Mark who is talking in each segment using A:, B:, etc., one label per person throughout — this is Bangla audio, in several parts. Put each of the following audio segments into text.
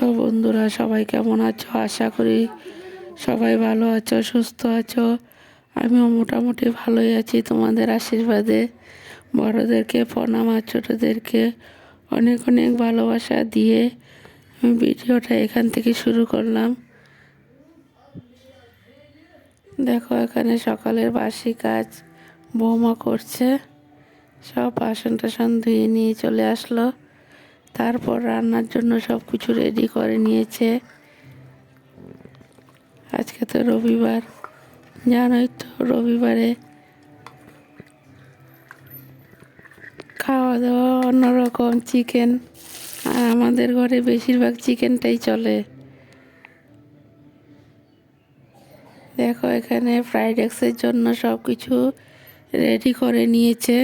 A: তো বন্ধুরা, সবাই কেমন আছো? আশা করি সবাই ভালো আছো, সুস্থ আছো। আমিও মোটামুটি ভালোই আছি তোমাদের আশীর্বাদে। বড়োদেরকে, প্রণাম আর ছোটোদেরকে অনেক অনেক ভালোবাসা দিয়ে আমি ভিডিওটা এখান থেকে শুরু করলাম। দেখো, এখানে সকালের বাসি কাজ, বৌমা করছে। সব বাসন টাসন ধুয়ে নিয়ে চলে আসলো। তারপর রান্নার জন্য সব কিছু রেডি করে নিয়েছে। আজকে তো রবিবার, জানোই তো রবিবারে খাওয়া দাওয়া অন্যরকম চিকেন আর আমাদের ঘরে বেশিরভাগ চিকেনটাই চলে। দেখো এখানে ফ্রাইড রাইসের জন্য সব কিছু রেডি করে নিয়েছে।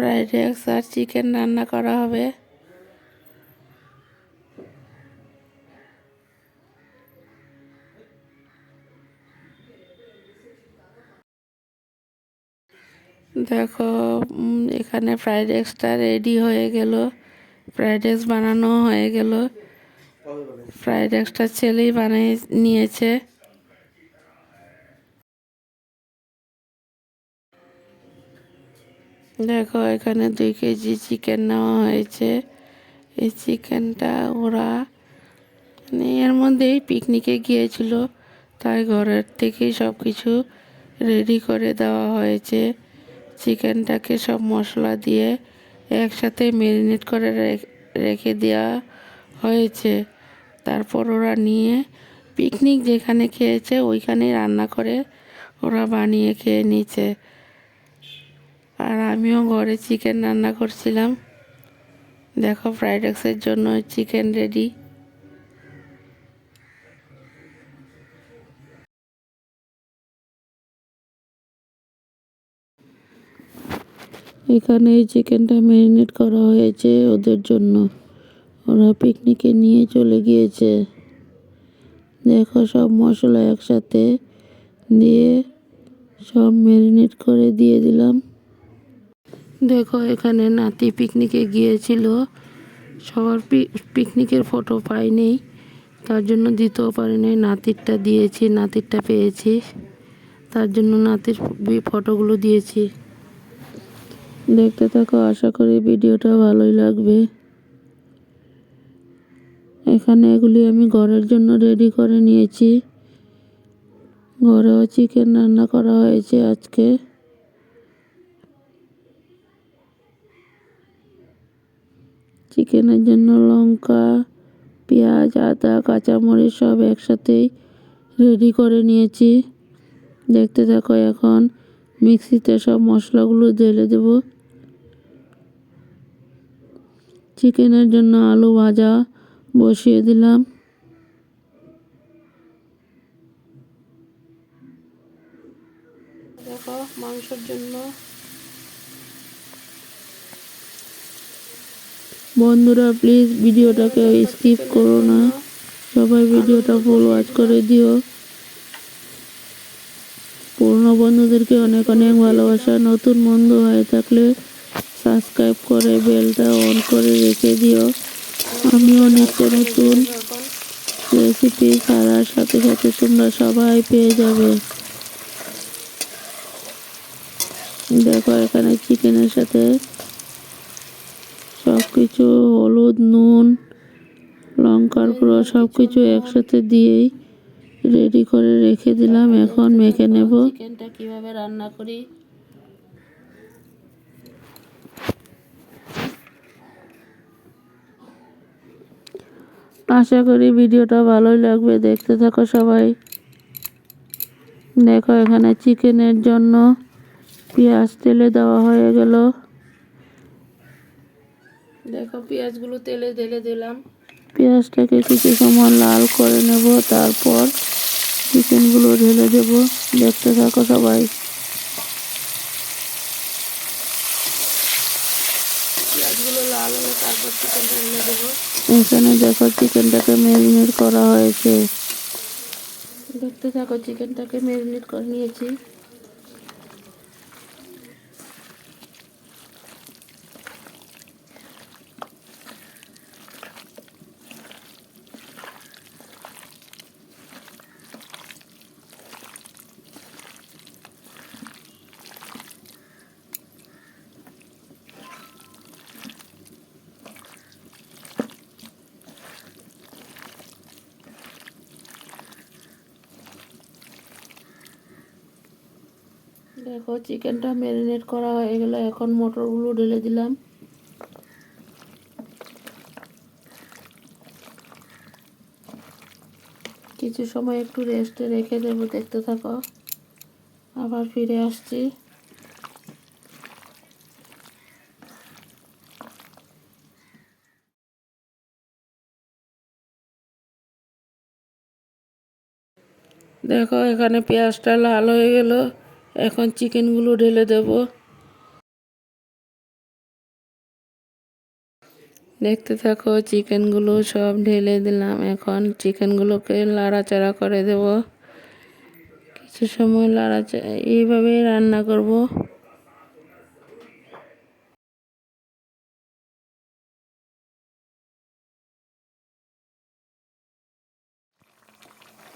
A: ফ্রাইড রাইস আর চিকেন রান্না করা হবে। দেখো এখানে ফ্রাইড রাইসটা রেডি হয়ে গেল। ফ্রাইড রাইস বানানো হয়ে গেল। ফ্রাইড রাইসটা ছেলেই বানিয়ে নিয়েছে। দেখো, এখানে দুই কেজি চিকেন নেওয়া হয়েছে। এই চিকেনটা ওরা মানে এর মধ্যেই পিকনিকে গিয়েছিল। তাই ঘরের থেকেই সব কিছু রেডি করে দেওয়া হয়েছে। চিকেনটাকে সব মশলা দিয়ে একসাথে ম্যারিনেট করে রেখ- দেওয়া হয়েছে। তারপর ওরা নিয়ে পিকনিক যেখানে খেয়েছে, ওইখানেই রান্না করে ওরা বানিয়ে খেয়ে নিয়েছে। আর আমিও ঘরে চিকেন রান্না করছিলাম। দেখো ফ্রাইড রাইসের জন্য চিকেন রেডি এখানে এই চিকেনটা ম্যারিনেট করা হয়েছে ওদের জন্য। ওরা পিকনিকে নিয়ে চলে গিয়েছে। দেখো সব মশলা একসাথে দিয়ে সব ম্যারিনেট করে দিয়ে দিলাম। দেখো, এখানে নাতি পিকনিকে গিয়েছিল। সবার পিকনিকের ফটো পাইনি। তার জন্য দিতেও পারিনি। নাতিরটা দিয়েছি, নাতিরটা পেয়েছি। তার জন্য নাতির ফটোগুলো দিয়েছি। দেখতে থাকো, আশা করি ভিডিওটা ভালোই লাগবে। এখানে এগুলি আমি ঘরের জন্য রেডি করে নিয়েছি। ঘরেও চিকেন রান্না করা হয়েছে আজকে। চিকেনের জন্য লঙ্কা, পেঁয়াজ, আদা, কাঁচামরিচ সব একসাথেই রেডি করে নিয়েছি। দেখতে থাকো এখন মিক্সিতে সব মশলাগুলো ঢেলে দেব। চিকেনের জন্য আলু ভাজা বসিয়ে দিলাম। দেখো মাংসের জন্য বন্ধুরা প্লিজ ভিডিওটাকে স্কিপ করো না। সবাই ভিডিওটা ফুল ওয়াচ করে দিও। পুরনো বন্ধুদেরকে অনেক অনেক ভালোবাসা। নতুন বন্ধু হয়ে থাকলে সাবস্ক্রাইব করে বেলটা অন করে রেখে দিও। আমিও নিত্য নতুন রেসিপি ছাড়ার সাথে সাথে তোমরা সবাই পেয়ে যাবে। দেখো এখানে চিকেনের সাথে কিছু হলুদ নুন লঙ্কার গুঁড়ো সব কিছু একসাথে দিয়েই রেডি করে রেখে দিলাম। এখন মেখে নেব। চিকেনটা কীভাবে রান্না করি। আশা করি ভিডিওটা ভালোই লাগবে। দেখতে থাকো সবাই। দেখো এখানে চিকেনের জন্য পেঁয়াজ তেলে দেওয়া হয়ে গেল। পেঁয়াজগুলো তেলে ঢেলে দিলাম। পেঁয়াজটাকে কিছু সময় লাল করে নেব তারপর চিকেনগুলো ঢেলে দেব। দেখতে থাকো সবাই। পেঁয়াজগুলো লাল হলে তারপর চিকেনটা ঢেলে দেবো। এখানে দেখো চিকেনটাকে ম্যারিনেট করা হয়েছে। দেখতে থাকো চিকেনটাকে ম্যারিনেট করে নিয়েছি। দেখো, চিকেনটা ম্যারিনেট করা হয়ে গেল এখন মটরগুলো ঢেলে দিলাম। কিছু সময় একটু রেস্টে রেখে দেবো, দেখতে থাকো। আবার ফিরে আসছি। দেখো, এখানে পেঁয়াজটা লাল হয়ে গেল। এখন চিকেনগুলো ঢেলে দেব। দেখতে থাকো, চিকেনগুলো সব ঢেলে দিলাম। এখন চিকেনগুলোকে লাড়াচাড়া করে দেব। কিছু সময় লাড়াচাড়া এইভাবেই রান্না করব।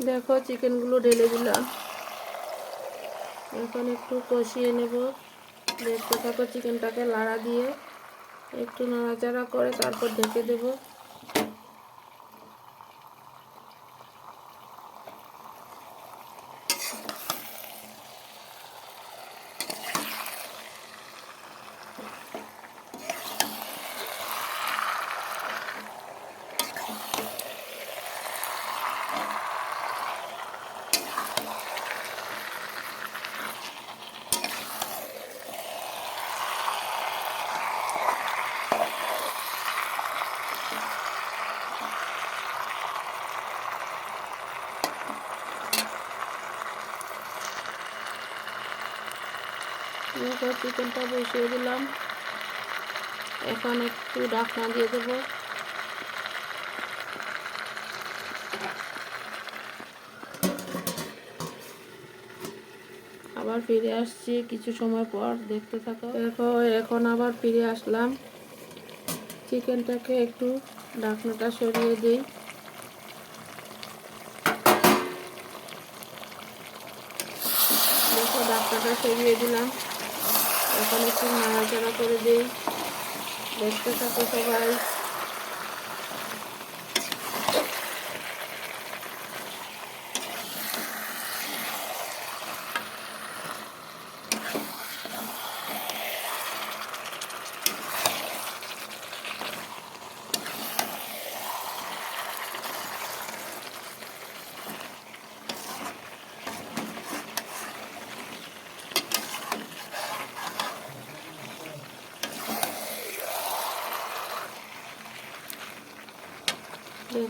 A: দেখো, চিকেনগুলো ঢেলে দিলাম। এখন একটু কষিয়ে নেব। দেখতে থাকো চিকেনটাকে লাড়া দিয়ে একটু নাড়াচাড়া করে তারপর ঢেকে দেব। দেখো চিকেনটা বসিয়ে দিলাম। এখন একটু ঢাকনা দিয়ে দেবো। আবার ফিরে আসছি কিছু সময় পর, দেখতে থাকো। দেখো, এখন আবার ফিরে আসলাম। চিকেনটাকে একটু ঢাকনাটা সরিয়ে দিই। দেখো, ঢাকনাটা সরিয়ে দিলাম। এখন একটু নাড়াচাড়া করে দিই। দেখতে থাকো সবাই।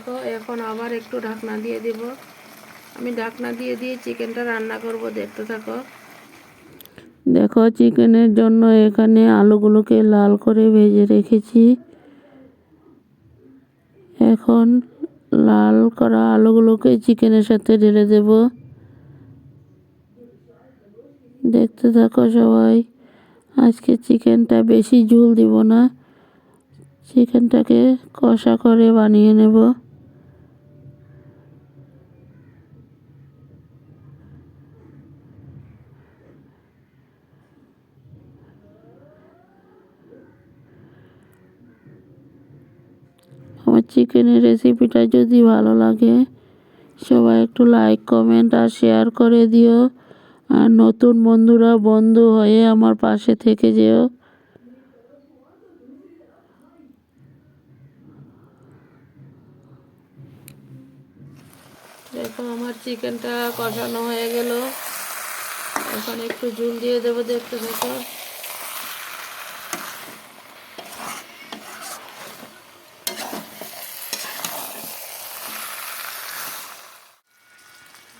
A: দেখো এখন আবার একটু ঢাকনা দিয়ে দিব। আমি ঢাকনা দিয়ে দিয়ে চিকেনটা রান্না করব, দেখতে থাকো। দেখো, চিকেনের জন্য এখানে আলুগুলোকে লাল করে ভেজে রেখেছি। এখন লাল করা আলুগুলোকে চিকেনের সাথে ঢেলে দেব। দেখতে থাকো সবাই, আজকে চিকেনটা বেশি ঝুল দিব না। চিকেনটাকে কষা করে বানিয়ে নেব আমার চিকেনের রেসিপিটা যদি ভালো লাগে, সবাই একটু লাইক কমেন্ট আর শেয়ার করে দিও। আর নতুন বন্ধুরা, বন্ধু হয়ে আমার পাশে থেকে যেও। দেখো আমার চিকেনটা কষানো হয়ে গেল। এখন একটু ঝুল দিয়ে দেবো দেখতে থাকো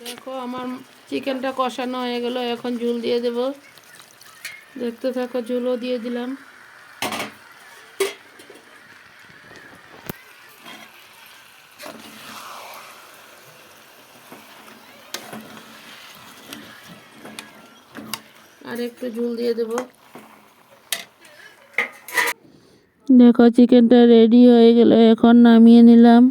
A: দেখো আমার চিকেনটা কষানো হয়ে গেল, এখন ঝুল দিয়ে দেব। দেখতে থাকো, ঝুলও দিয়ে দিলাম। আর একটু ঝুল দিয়ে দেব। দেখো, চিকেনটা রেডি হয়ে গেল, এখন নামিয়ে নিলাম।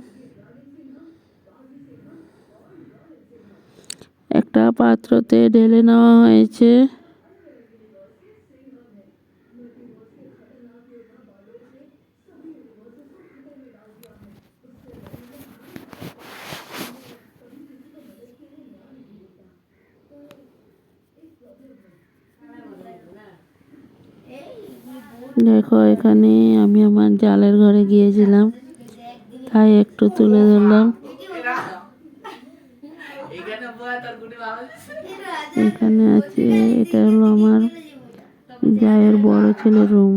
A: একটা পাত্রতে ঢেলে নেওয়া হয়েছে। দেখো, এখানে আমি আমার জালের ঘরে গিয়েছিলাম, তাই একটু তুলে ধরলাম। এখানে আছে, এটা হলো আমার জায়ের বড় ছেলের রুম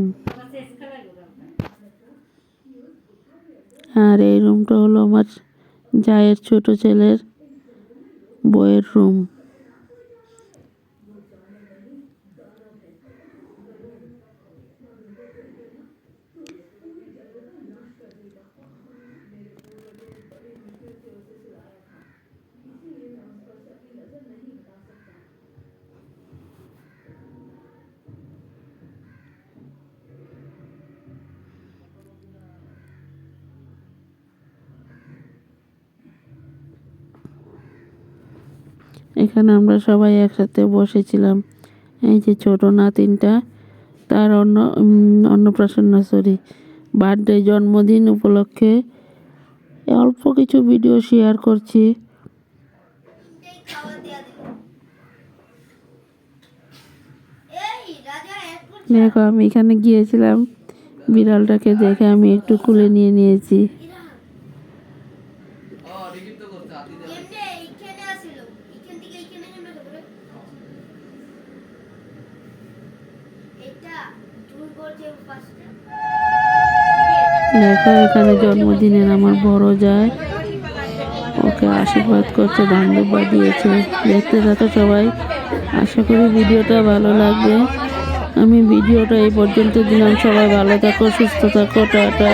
A: আর এই রুমটা হলো আমার জায়ের ছোট ছেলের বইয়ের রুম এখানে আমরা সবাই একসাথে বসেছিলাম। এই যে ছোট নাতিনটা তার অন্ন উম, অন্নপ্রাশন না সরি বার্থডে জন্মদিন উপলক্ষে অল্প কিছু ভিডিও শেয়ার করছি। দেখো আমি এখানে গিয়েছিলাম। বিড়ালটাকে দেখে আমি একটু কুলে নিয়ে নিয়েছি। দেখো এখানে জন্মদিনের আমার বড় যায়। ওকে আশীর্বাদ করছে ধান্দুবা দিয়েছে দেখতে থাকো সবাই। আশা করি ভিডিওটা ভালো লাগবে। আমি ভিডিওটা এই পর্যন্ত দিলাম। সবাই ভালো থাকো, সুস্থ থাকো, টাটা।